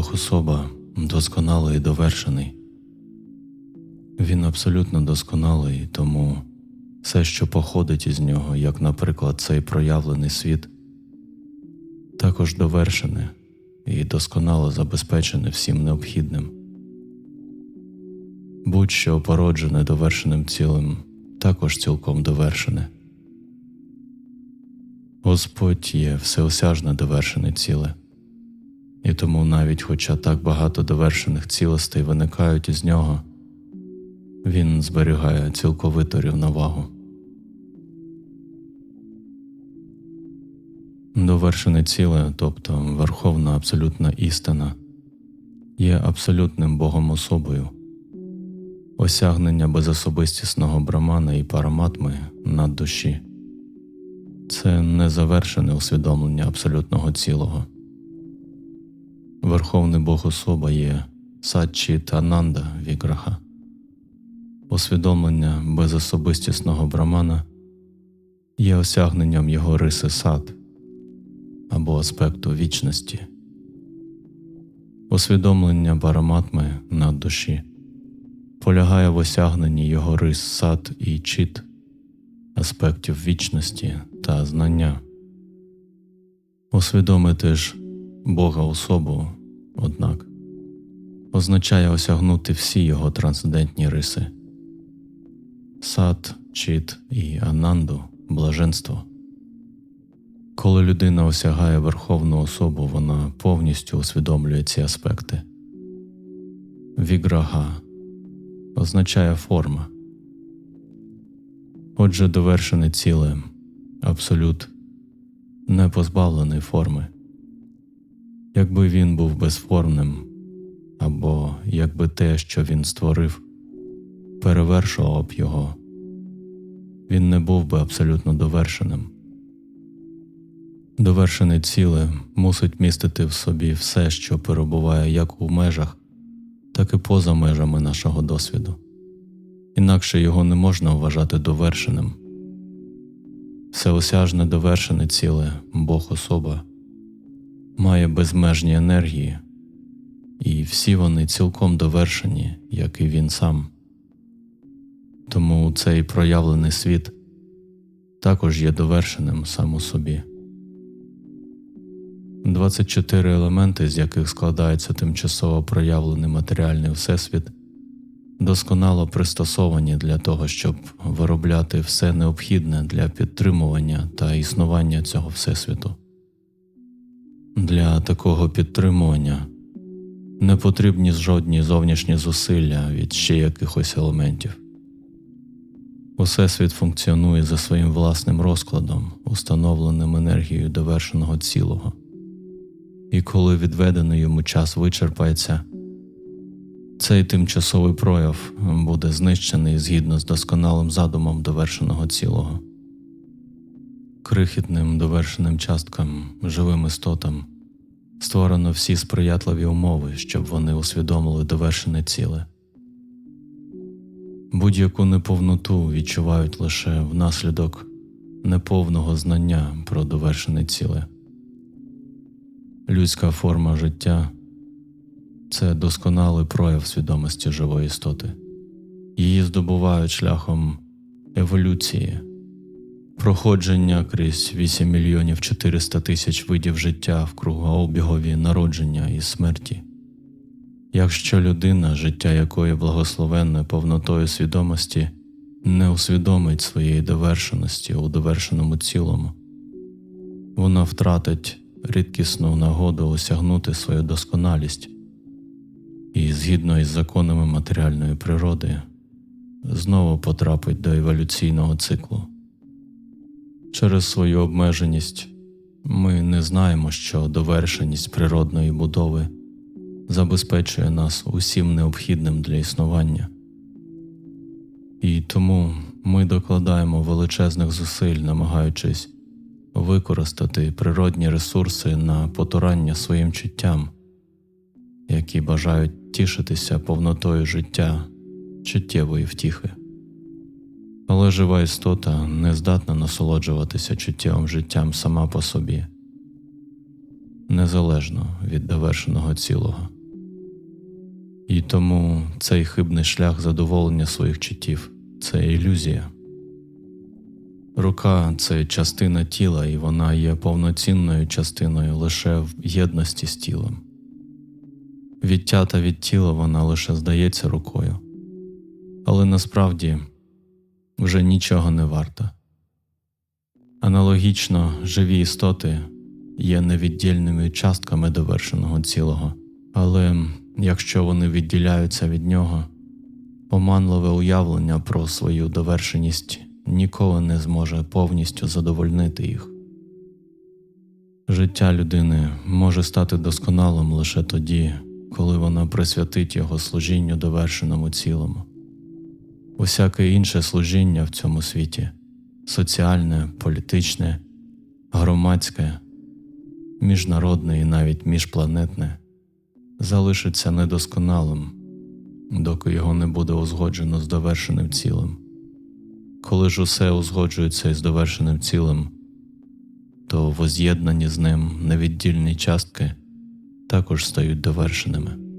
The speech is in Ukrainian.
Бог особа досконалий і довершений. Він абсолютно досконалий, тому все, що походить із нього, як, наприклад, цей проявлений світ, також довершене і досконало забезпечене всім необхідним. Будь-що породжене довершеним цілим, також цілком довершене. Господь є всеосяжне довершене ціле, і тому навіть хоча так багато довершених цілостей виникають із нього, він зберігає цілковиту рівновагу. Довершене ціле, тобто верховна абсолютна істина, є абсолютним Богом особою. Осягнення безособистісного брамана і параматми над душі це незавершене усвідомлення абсолютного цілого. Верховний Бог особа є садчі та нанда віграха. Усвідомлення безособистісного брамана є осягненням його риси сад або аспекту вічності. Усвідомлення параматми над душі полягає в осягненні його рис сад і чіт, аспектів вічності та знання. Усвідомити ж Бога особу, однак, означає осягнути всі його трансцендентні риси сад, чіт і ананду блаженство. Коли людина осягає верховну особу, вона повністю усвідомлює ці аспекти. Віграга означає форма. Отже, довершене ціле, абсолют, не позбавлений форми. Якби він був безформним, або якби те, що він створив, перевершував б його, він не був би абсолютно довершеним. Довершене ціле мусить містити в собі все, що перебуває як у межах, так і поза межами нашого досвіду, інакше його не можна вважати довершеним. Всеосяжне довершене ціле, Бог особа, має безмежні енергії, і всі вони цілком довершені, як і він сам. Тому цей проявлений світ також є довершеним сам у собі. 24 елементи, з яких складається тимчасово проявлений матеріальний всесвіт, досконало пристосовані для того, щоб виробляти все необхідне для підтримування та існування цього всесвіту. Для такого підтримування не потрібні жодні зовнішні зусилля від ще якихось елементів. Усесвіт функціонує за своїм власним розкладом, установленим енергією довершеного цілого і коли відведений йому час вичерпається, цей тимчасовий прояв буде знищений згідно з досконалим задумом довершеного цілого. Крихітним довершеним часткам, живим істотам створено всі сприятливі умови, щоб вони усвідомили довершене ціле. Будь-яку неповноту відчувають лише внаслідок неповного знання про довершене ціле. Людська форма життя це досконалий прояв свідомості живої істоти. Її здобувають шляхом еволюції, проходження крізь 8 мільйонів 400 тисяч видів життя в кругообігові народження і смерті. Якщо людина, життя якої благословенне повнотою свідомості, не усвідомить своєї довершеності у довершеному цілому, вона втратить рідкісну нагоду осягнути свою досконалість і, згідно із законами матеріальної природи, знову потрапить до еволюційного циклу. Через свою обмеженість ми не знаємо, що довершеність природної будови забезпечує нас усім необхідним для існування, і тому ми докладаємо величезних зусиль, намагаючись використати природні ресурси на потурання своїм чуттям, які бажають тішитися повнотою життя, чуттєвої втіхи. Але жива істота не здатна насолоджуватися чуттєвим життям сама по собі, незалежно від довершеного цілого. І тому цей хибний шлях задоволення своїх чуттів це ілюзія. Рука це частина тіла, і вона є повноцінною частиною лише в єдності з тілом. Відтята від тіла вона лише здається рукою, але насправді вже нічого не варта. Аналогічно живі істоти є невіддільними частками довершеного цілого, але якщо вони відділяються від нього, оманливе уявлення про свою довершеність ніколи не зможе повністю задовольнити їх. Життя людини може стати досконалим лише тоді, коли вона присвятить його служінню довершеному цілому. Усяке інше служіння в цьому світі соціальне, політичне, громадське, міжнародне і навіть міжпланетне залишиться недосконалим, доки його не буде узгоджено з довершеним цілим. Коли ж усе узгоджується із довершеним цілим, то воз'єднані з ним невіддільні частки також стають довершеними.